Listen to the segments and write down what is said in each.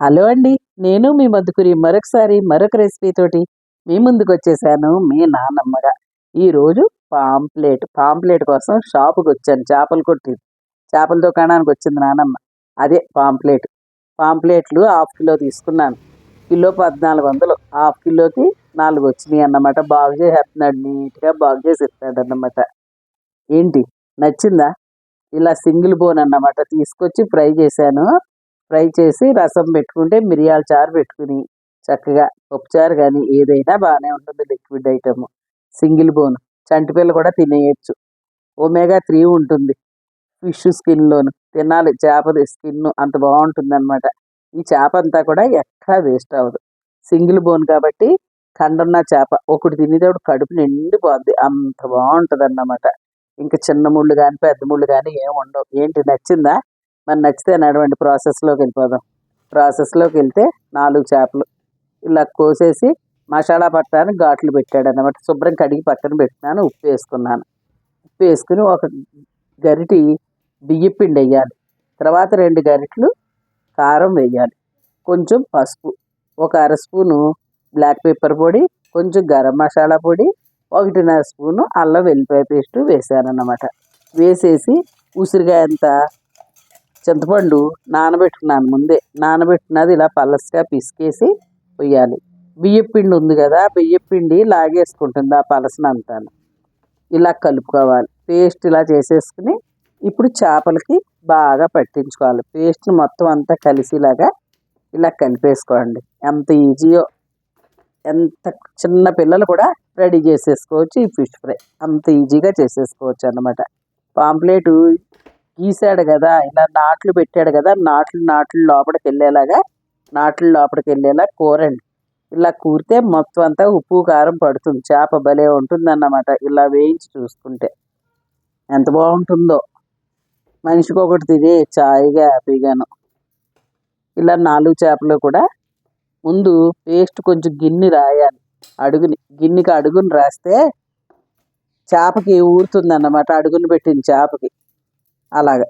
Hello అండి నేను మీ మధుకురి మరొకసారి మరొక రెసిపీ తోటి మీ ముందుకు వచ్చేసాను మీ నాన్నమ్మగా ఈరోజు పాంప్లెట్ పాంప్లెట్ కోసం షాపుకి వచ్చాను చేపలు కొట్టి. చేపల దుకాణానికి వచ్చింది నానమ్మ. అదే పాంప్లెట్. పాంప్లెట్లు హాఫ్ కిలో తీసుకున్నాను. కిలో పద్నాలుగు వందలు హాఫ్ కిలోకి నాలుగు వచ్చినాయి అన్నమాట. బాగు చేసేస్తున్నాడు నీట్గా బాగు చేసి ఇస్తాడు అన్నమాట ఏంటి? నచ్చిందా? ఇలా సింగిల్ బోన్ అన్నమాట. తీసుకొచ్చి ఫ్రై చేశాను. ఫ్రై చేసి రసం పెట్టుకుంటే మిరియాల చారు పెట్టుకుని చక్కగా పప్పుచారు కానీ ఏదైనా బాగానే ఉంటుంది లిక్విడ్ ఐటమ్ సింగిల్ బోన్ చంటిపిల్ల కూడా తినేయచ్చు. ఒమేగా త్రీ ఉంటుంది. ఫిష్ స్కిన్లోను తినాలి. చేపది స్కిన్ అంత బాగుంటుంది అనమాట ఈ చేప అంతా కూడా ఎక్కడా వేస్ట్ అవ్వదు. సింగిల్ బోన్ కాబట్టి కండున్న చేప. ఒకటి తినేటప్పుడు కడుపు నిండిపోద్ది అంత బాగుంటుంది అన్నమాట ఇంకా చిన్న ముళ్ళు కానీ పెద్ద ముళ్ళు కానీ ఏమి ఉండవు. ఏంటి? నచ్చిందా? మరి నచ్చితే నడవండి ప్రాసెస్లోకి వెళ్ళిపోదాం. ప్రాసెస్లోకి వెళ్తే నాలుగు చేపలు ఇలా కోసేసి మసాలా పట్టడానికి ఘాట్లు పెట్టాడు అనమాట శుభ్రం కడిగి పక్కన పెట్టినాను ఉప్పు వేసుకున్నాను. ఉప్పు వేసుకుని ఒక గరిటి బియ్య పిండి వేయాలి. తర్వాత రెండు గరిటలు కారం వేయాలి. కొంచెం పసుపు ఒక అర స్పూను బ్లాక్ పెప్పర్ పొడి కొంచెం గరం మసాలా పొడి ఒకటిన్నర స్పూను అల్లం వెల్లిపాయ పేస్ట్ వేసానన్నమాట. వేసేసి ఉసిరికాయ అంతా చింతపండు నానబెట్టుకున్నాను ముందే. నానబెట్టినది ఇలా పలసగా పిసికేసి పొయ్యాలి. బియ్యపిండి ఉంది కదా బియ్యపిండి లాగేసుకుంటుంది ఆ పలసనంతాను. ఇలా కలుపుకోవాలి. పేస్ట్ ఇలా చేసేసుకుని ఇప్పుడు చేపలకి బాగా పట్టించుకోవాలి. పేస్ట్ మొత్తం అంతా కలిసిలాగా ఇలా కలిపేసుకోండి. ఎంత ఈజీయో ఎంత చిన్న పిల్లలు కూడా రెడీ చేసేసుకోవచ్చు ఈ ఫిష్ ఫ్రై. అంత ఈజీగా చేసేసుకోవచ్చు అన్నమాట పాంప్లెట్ గీసాడు కదా ఇలా నాట్లు పెట్టాడు కదా నాట్లు నాట్లు లోపలికి వెళ్ళేలాగా నాట్లు లోపలికి వెళ్ళేలా కూరండి. ఇలా కూరితే మొత్తం అంతా ఉప్పు కారం పడుతుంది. చేప భలే ఉంటుందన్నమాట ఇలా వేయించి చూసుకుంటే. ఎంత బాగుంటుందో. మనిషికి ఒకటి తినే చాయిగా హ్యాపీగాను. ఇలా నాలుగు చేపలు కూడా ముందు పేస్ట్ కొంచెం గిన్నె రాయాలి. అడుగుని గిన్నెకి అడుగుని రాస్తే చేపకి ఊరుతుంది అన్నమాట అడుగుని పెట్టిన చేపకి. అలాగ.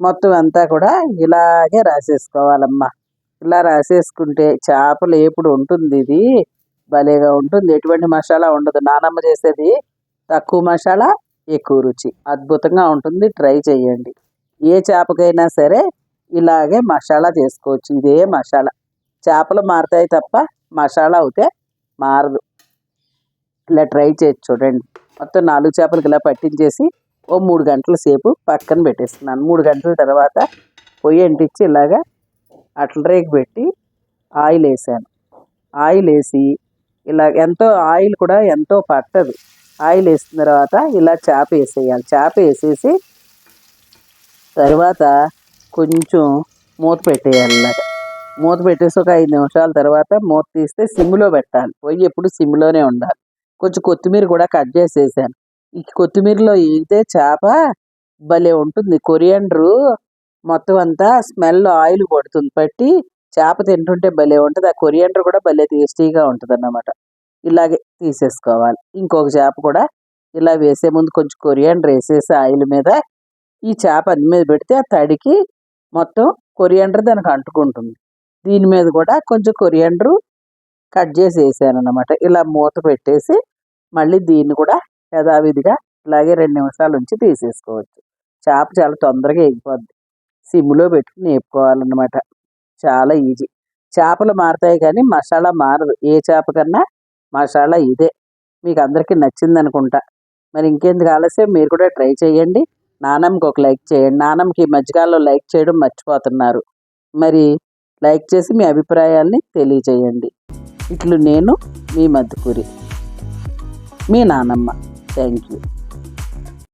మొత్తం అంతా కూడా ఇలాగే రాసేసుకోవాలమ్మా. ఇలా రాసేసుకుంటే చేపలు ఎప్పుడు ఉంటుంది ఇది? భలేగా ఉంటుంది. ఎటువంటి మసాలా ఉండదు. నానమ్మ చేసేది తక్కువ మసాలా ఎక్కువ రుచి. అద్భుతంగా ఉంటుంది. ట్రై చేయండి. ఏ చేపకైనా సరే ఇలాగే మసాలా చేసుకోవచ్చు. ఇదే మసాలా. చేపలు మారుతాయి తప్ప మసాలా అవుతే మారదు. ఇలా ట్రై చేయొచ్చు చూడండి. మొత్తం నాలుగు చేపలకి ఇలా పట్టించేసి ఓ మూడు గంటల సేపు పక్కన పెట్టేస్తున్నాను. మూడు గంటల తర్వాత పొయ్యి అంటించి ఇలాగా అట్ల రేకు పెట్టి ఆయిల్ వేసాను. ఆయిల్ వేసి ఇలా ఎంతో ఆయిల్ కూడా ఎంతో పట్టదు. ఆయిల్ వేసిన తర్వాత ఇలా చేప వేసేయాలి. చేప వేసేసి తర్వాత కొంచెం మూత పెట్టేయాలి ఇలాగ. మూత పెట్టేసి ఒక ఐదు నిమిషాల తర్వాత మూత తీస్తే సిమ్లో పెట్టాలి. పొయ్యి ఎప్పుడు సిమ్లోనే ఉండాలి. కొంచెం కొత్తిమీర కూడా కట్ చేసేసాను ఈ కొత్తిమీరలో ఇదే చేప భలే ఉంటుంది. కొరియండ్రు మొత్తం అంతా స్మెల్ ఆయిల్ పడుతుంది పట్టి చేప తింటుంటే భలే ఉంటుంది. ఆ కొరియండర్ కూడా భలే టేస్టీగా ఉంటుంది అన్నమాట ఇలాగే తీసేసుకోవాలి. ఇంకొక చేప కూడా ఇలా వేసే ముందు కొంచెం కొరియండర్ వేసేసి ఆయిల్ మీద ఈ చేప అన్ని మీద పెడితే ఆ తడికి మొత్తం కొరియండర్ దానికి అంటుకుంటుంది. దీని మీద కూడా కొంచెం కొరియండరు కట్ చేసి వేసాను అనమాట ఇలా మూత పెట్టేసి మళ్ళీ దీన్ని కూడా యథావిధిగా అలాగే రెండు నిమిషాల నుంచి తీసేసుకోవచ్చు. చేప చాలా తొందరగా ఎగిపోద్ది సిమ్లో పెట్టుకుని వేపుకోవాలన్నమాట చాలా ఈజీ. చేపలు మారుతాయి కానీ మసాలా మారదు. ఏ చేప కన్నా మసాలా ఇదే. మీకు అందరికీ నచ్చింది అనుకుంటా. మరి ఇంకెందుకు ఆలస్యం? మీరు కూడా ట్రై చేయండి. నానమ్మకి ఒక లైక్ చేయండి. నానమ్మకి ఈ మధ్యకాలంలో లైక్ చేయడం మర్చిపోతున్నారు. మరి లైక్ చేసి మీ అభిప్రాయాల్ని తెలియజేయండి. ఇట్లు నేను మీ మధుకూరి. మీ నానమ్మ. Thank you.